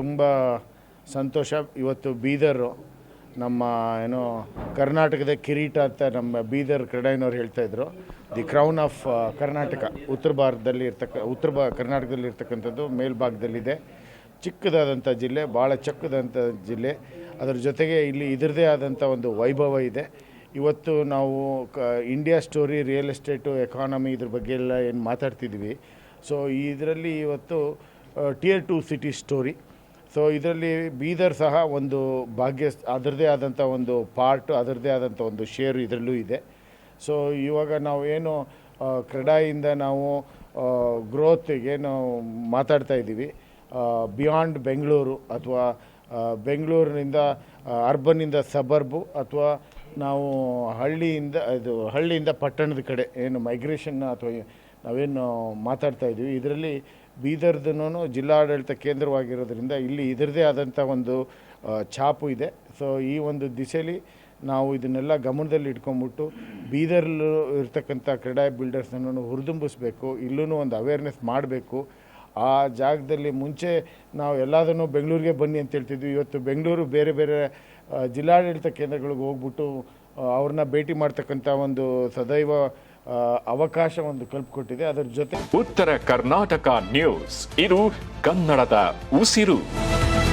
ತುಂಬ ಸಂತೋಷ. ಇವತ್ತು ಬೀದರು ನಮ್ಮ ಏನೋ ಕರ್ನಾಟಕದ ಕಿರೀಟ ಅಂತ ನಮ್ಮ ಬೀದರ್ ಕ್ರೀಡಾಯಿನವ್ರು ಹೇಳ್ತಾ ಇದ್ರು. ದಿ ಕ್ರೌನ್ ಆಫ್ ಕರ್ನಾಟಕ ಉತ್ತರ ಭಾರತದಲ್ಲಿ ಇರ್ತಕ್ಕ, ಉತ್ತರ ಭಾ, ಕರ್ನಾಟಕದಲ್ಲಿ ಇರ್ತಕ್ಕಂಥದ್ದು ಮೇಲ್ಭಾಗದಲ್ಲಿದೆ. ಚಿಕ್ಕದಾದಂಥ ಜಿಲ್ಲೆ ಭಾಳ ಚಿಕ್ಕದಂಥ ಜಿಲ್ಲೆ. ಅದರ ಜೊತೆಗೆ ಇಲ್ಲಿ ಇದರದೇ ಆದಂಥ ಒಂದು ವೈಭವ ಇದೆ. ಇವತ್ತು ನಾವು ಕ India story real estate economy ಇದ್ರ ಬಗ್ಗೆ ಎಲ್ಲ ಏನು ಮಾತಾಡ್ತಿದ್ವಿ. ಸೊ ಇದರಲ್ಲಿ ಇವತ್ತು tier two city story so ಇದರಲ್ಲಿ ಬೀದರ್ ಸಹ ಒಂದು ಭಾಗ್ಯ ಅದರದೇ ಆದಂಥ ಒಂದು ಪಾರ್ಟ್ ಅದರದೇ ಆದಂಥ ಒಂದು ಶೇರ್ ಇದರಲ್ಲೂ ಇದೆ. ಸೊ ಇವಾಗ ನಾವು ಏನು ಕ್ರೀಡಾಯಿಂದ ನಾವು ಗ್ರೋತ್ಗೆ ನಾವು ಮಾತಾಡ್ತಾ ಇದ್ದೀವಿ. ಬಿಯಾಂಡ್ ಬೆಂಗಳೂರು ಅಥವಾ ಬೆಂಗಳೂರಿನಿಂದ ಅರ್ಬನ್ನಿಂದ ಸಬರ್ಬು ಅಥವಾ ನಾವು ಹಳ್ಳಿಯಿಂದ, ಇದು ಹಳ್ಳಿಯಿಂದ ಪಟ್ಟಣದ ಕಡೆ, ಏನು ಮೈಗ್ರೇಷನ್ ಅಥವಾ ನಾವೇನು ಮಾತಾಡ್ತಾ ಇದ್ದೀವಿ. ಇದರಲ್ಲಿ ಬೀದರ್ದೂ ಜಿಲ್ಲಾಡಳಿತ ಕೇಂದ್ರವಾಗಿರೋದ್ರಿಂದ ಇಲ್ಲಿ ಇದರದೇ ಆದಂಥ ಒಂದು ಛಾಪು ಇದೆ. ಸೊ ಈ ಒಂದು ದಿಸೆಯಲ್ಲಿ ನಾವು ಇದನ್ನೆಲ್ಲ ಗಮನದಲ್ಲಿ ಇಟ್ಕೊಂಡ್ಬಿಟ್ಟು ಬೀದರ್ಲು ಇರ್ತಕ್ಕಂಥ ಕ್ರೀಡಾ ಬಿಲ್ಡರ್ಸ್ನೂ ಹುರಿದುಂಬಿಸ್ಬೇಕು ಇಲ್ಲೂ ಒಂದು ಅವೇರ್ನೆಸ್ ಮಾಡಬೇಕು. ಆ ಜಾಗದಲ್ಲಿ ಮುಂಚೆ ನಾವು ಎಲ್ಲದನ್ನು ಬೆಂಗಳೂರಿಗೆ ಬನ್ನಿ ಅಂತ ಹೇಳ್ತಿದ್ವಿ. ಇವತ್ತು ಬೆಂಗಳೂರು ಬೇರೆ ಬೇರೆ ಜಿಲ್ಲಾಡಳಿತ ಕೇಂದ್ರಗಳಿಗೆ ಹೋಗ್ಬಿಟ್ಟು ಅವ್ರನ್ನ ಭೇಟಿ ಮಾಡ್ತಕ್ಕಂಥ ಒಂದು ಸದೈವ ಅವಕಾಶ ಒಂದು ಕಲ್ಪಿಕೊಟ್ಟಿದೆ. ಅದರ ಜೊತೆ ಉತ್ತರ ಕರ್ನಾಟಕ ನ್ಯೂಸ್. ಇದು ಕನ್ನಡದ ಉಸಿರು.